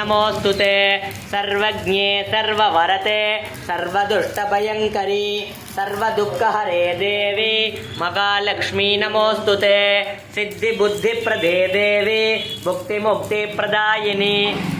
నమోస్తు సర్వజ్ఞే సర్వరతే సర్వదుష్టభయంకరీ సర్వదుఃఖహరే దేవి మహాలక్ష్మీ నమోస్తు సిద్ధిబుద్ధిప్రదే దేవి ముక్తిముక్తిప్రదాయిని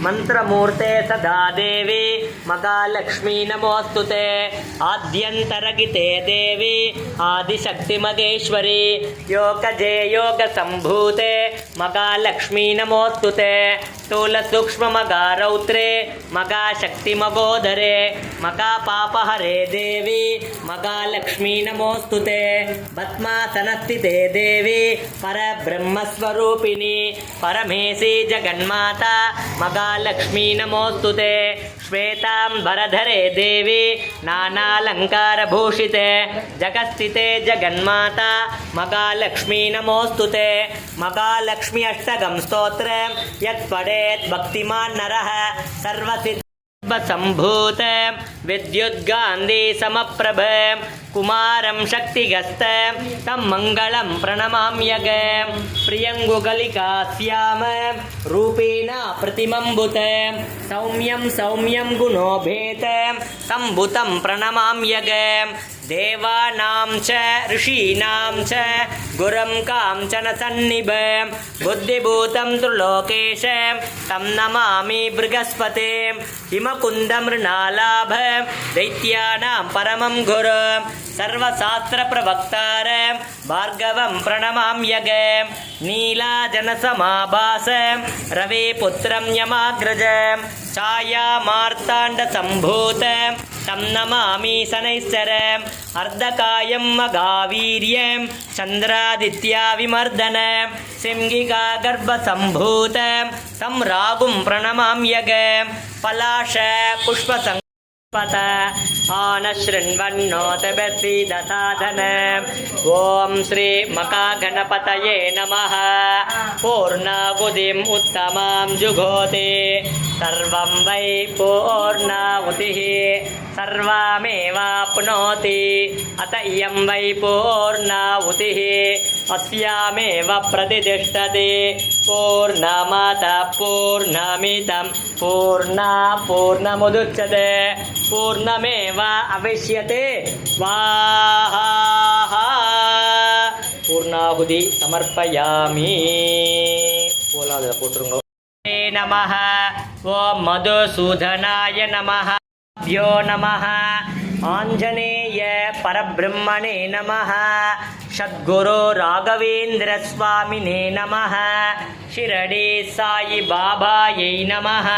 మంత్రమూర్తే సదా దేవి. ಮಹಾಲಕ್ಷ್ಮೀ ನಮೋಸ್ತುತೆ ಆದ್ಯಂತರಗಿತೆ ದೇವಿ ಆದಿಶಕ್ತಿ ಮಗೇಶ್ವರಿ ಯೋಗಜೇ ಯೋಗ ಸಂಭೂತೆ. ಮಹಾಲಕ್ಷ್ಮೀ ನಮೋಸ್ತುತೆ ಸ್ಥೂಲ ಸೂಕ್ಷ್ಮ ಮಗ ರೌತ್ರೆ ಮಗ ಶಕ್ತಿ ಮಗೋದರೆ ಮಗ ಪಾಪ ಹರೇ ದೇವಿ. ಮಗ ಮಹಾಲಕ್ಷ್ಮೀ ನಮೋಸ್ತುತೆ ಭಸ್ಮಾಸನಸ್ಥಿತೆ ದೇವಿ. ಪರಬ್ರಹ್ಮಸ್ವರೂಪಿಣಿ. ಪರಮೇಶಿ ಜಗನ್ಮಾತ. ಜಗನ್ಮಾತಾ ಮಹಾಲಕ್ಷ್ಮೀ ನಮೋಸ್ತುತೆ श्वेताम्बरधरे देवी नानालङ्कारभूषिते जगत्स्थिते जगन्माता मगालक्ष्मी नमोऽस्तु ते मगालक्ष्मी अष्टगं स्तोत्रं यत् पठेत् भक्तिमान् नरः सर्वसिद्ध सम्भूत विद्युद्गान्धी समप्रभ कुमारं शक्तिगस्त तं मङ्गलं प्रणमाम्यग प्रियङ्गुगलिकास्याम रूपेण प्रतिमम्बुत। सौम्यं सौम्यं गुणोभेत सम्भुतं प्रणमाम्यग देवानां च ऋषीणां च गुरं काञ्चन सन्निभ बुद्धिभूतं त्रिलोकेश तं नमामि बृहस्पते। हिमकुन्दमृणालाभ दैत्यानां परमं गुरु सर्वशास्त्रप्रवक्तार भार्गवं प्रणमाम्यग नीलाजनसमाभास रविपुत्रं यमाग्रज। छायामार्ताण्डसम्भूत तं नमामि शनैश्चर। अर्धकायं मगावीर्यं चन्द्रादित्याविमर्दन। सिंहिका गर्भसम्भूत तं रागुं प्रणमाम्यग पलाश पुष्पसङ् पत आनशृण्वन्नोतबसीदसाधन ॐ श्रीमकागणपतये नमः। पूर्णाहुतिम् उत्तमां जुघोति सर्वं वै पूर्णाहुतिः सर्वमेवाप्नोति अत इयं वै पूर्णाहुतिः अस्यामेव प्रतिष्ठति पूर्णमत पूर्णमिदं पूर्णा पूर्णमुदुच्यते पूर्णमेव अविष्यते स्वाहा பூர்ணாகுதி சமர்ப்பயாமி போலாதில் போட்டுருங்க நமः ஓம் மதுசூதனாய நமः யோ நமः ஆஞ்சநேய பரபிரம்மணே நமः சத்குரு ராகவேந்திர சுவாமினே நமः ஷிரடி சாயி பாபாயை நமः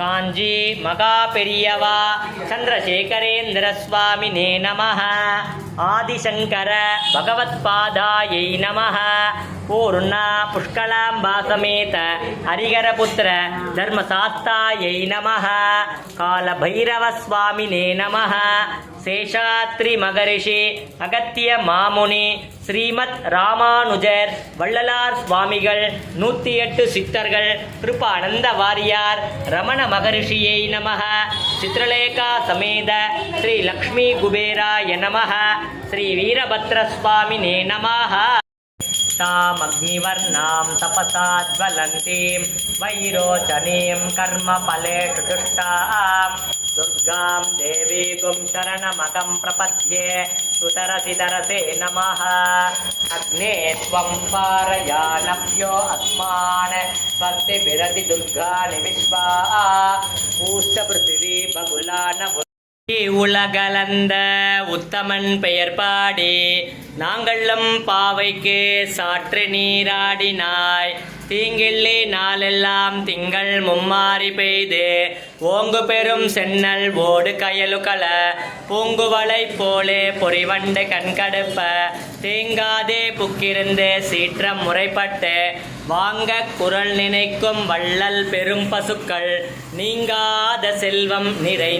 காஞ்சி மகா பெரியவா சந்திரசேகரேந்திர சுவாமினே நமः ஆதிசங்கர பகவத்பாதாயை நமः பூர்ணா புஷ்கலாம்பா சமேத ஹரிகரபுத்திர தர்மசாஸ்தாயை நம காலபைரவ சுவாமினே நமः சேஷாத்ரி மகரிஷி அகத்திய மாமுனி ஸ்ரீமத் ராமானுஜர் வள்ளலார் சுவாமிகள் நூற்றி எட்டு சித்தர்கள் கிருபானந்த வாரியார் ரமண மகரிஷியை நமः சித்ரலேகா சமேத ஸ்ரீ லக்ஷ்மி குபேராய நமः ஸ்ரீ வீரபத்ர சுவாமினே நமः तामग्निवर्णां तपसा ज्वलन्तीं वैरोचनीं कर्मफलेषु दुष्टां दुर्गां देवीगुं शरणमगं प्रपद्ये सुतरसि तरसे नमः अग्ने त्वं पारयानभ्यो अस्मान् स्वस्तिभिरति दुर्गाणि विश्वा पूष्ट पृथिवी बगुलान உலகலந்த உத்தமன் பெயர் பாடி நாங்களும் பாவைக்கு சாற்று நீராடினாய். தீங்கிள்ளி நாளெல்லாம் திங்கள் மும்மாறி பெய்து ஓங்கு பெரும் சென்னல் ஓடு கயலுகல பூங்குவளை போலே பொறிவண்டு கண்கடுப்ப தேங்காதே புக்கிருந்து சீற்றம் முறைப்பட்டு வாங்க குரல் நினைக்கும் வள்ளல் பெரும் பசுக்கள் நீங்காத செல்வம் நிறை